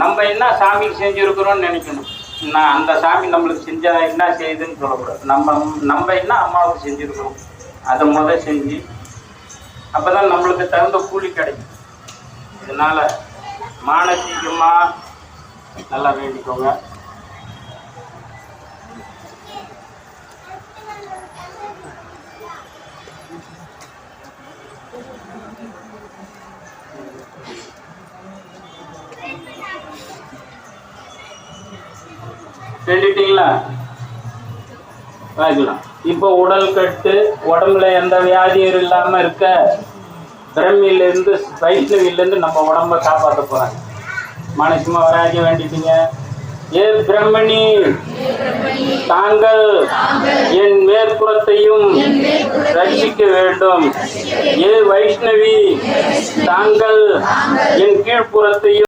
நம்ம என்ன சாமிக்கு செஞ்சுருக்கிறோம்னு நினைக்கணும். நான் அந்த சாமி நம்மளுக்கு செஞ்சா என்ன செய்யுதுன்னு சொல்லக்கூடாது. நம்ம நம்ம என்ன அம்மாவுக்கு செஞ்சுருக்கிறோம்? அதை முத செஞ்சு அப்போ தான் நம்மளுக்கு தகுந்த கூலி கிடைக்கும். இதனால் மானசீகமாக நல்லா வேண்டிக்கோங்க. வேண்டிட்டீங்களா? வாங்கிக்கலாம் இப்போ உடல் கட்டு உடம்புல எந்த வியாதியும் இல்லாம இருக்க பிரம்மியிலேருந்து வைஷ்ணவிலேருந்து நம்ம உடம்ப காப்பாற்ற போறாங்க. மனசுமா வராஜ வேண்டிட்டீங்க. ஏ பிரம்மணி தாங்கள் என் மேற்புறத்தையும் ரட்சிக்க வேண்டும். ஏ வைஷ்ணவி தாங்கள் என் கீழ்ப்புறத்தையும்